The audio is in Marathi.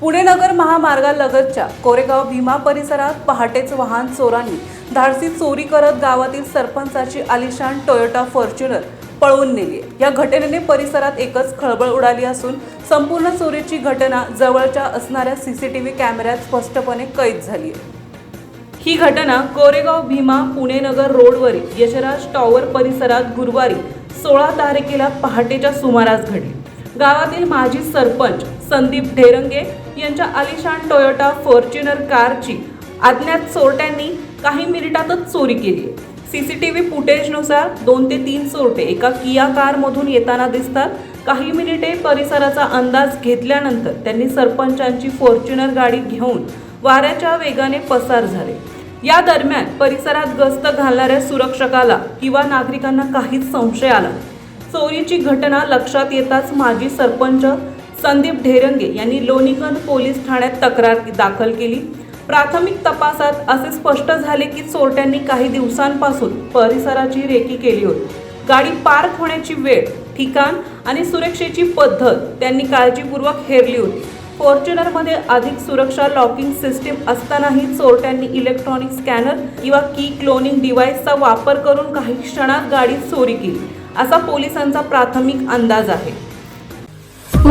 Pune Nagar महामार्गालगतच्या कोरेगाव भीमा परिसरात पहाटेच वाहन चोरांनी धाडसी चोरी करत गावातील सरपंचाची आलिशान टोयोटा फॉर्च्युनर पळवून नेली. या घटनेने परिसरात एकच खळबळ उडाली असून संपूर्ण चोरीची घटना जवळच्या असणाऱ्या सीसीटीव्ही कॅमेऱ्यात स्पष्टपणे कैद झाली आहे. ही घटना कोरेगाव भीमा पुणे नगर रोडवरील यशराज टॉवर परिसरात गुरुवारी सोळा तारखेला पहाटेच्या सुमारास घडली. गावातील माजी सरपंच संदीप ढेरंगे यांच्या आलिशान टोयोटा फॉर्च्युनर कारची अज्ञात चोरट्यांनी काही मिनिटातच चोरी केली सी सी टी व्ही फुटेजनुसार दोन ते तीन चोरटे एका किया कारमधून येताना दिसतात. काही मिनिटे परिसराचा अंदाज घेतल्यानंतर त्यांनी सरपंचांची फॉर्च्युनर गाडी घेऊन वाऱ्याच्या वेगाने पसार झाले. या दरम्यान परिसरात गस्त घालणाऱ्या सुरक्षकाला किंवा नागरिकांना काहीच संशय आला चोरीची घटना लक्षात येताच माजी सरपंच संदीप ढेरंगे यांनी लोणीकंद पोलीस ठाण्यात तक्रार दाखल केली. प्राथमिक तपासात असे स्पष्ट झाले की चोरट्यांनी काही दिवसांपासून परिसराची रेकी केली होती. गाडी पार्क होण्याची वेळ ठिकाण आणि सुरक्षेची पद्धत त्यांनी काळजीपूर्वक हेरली होती. फॉर्च्युनरमध्ये अधिक सुरक्षा लॉकिंग सिस्टीम असतानाही चोरट्यांनी इलेक्ट्रॉनिक स्कॅनर किंवा की क्लोनिंग डिव्हाइसचा वापर करून काही क्षणात गाडी चोरी केली. असा पोलिसांचा प्राथमिक अंदाज आहे.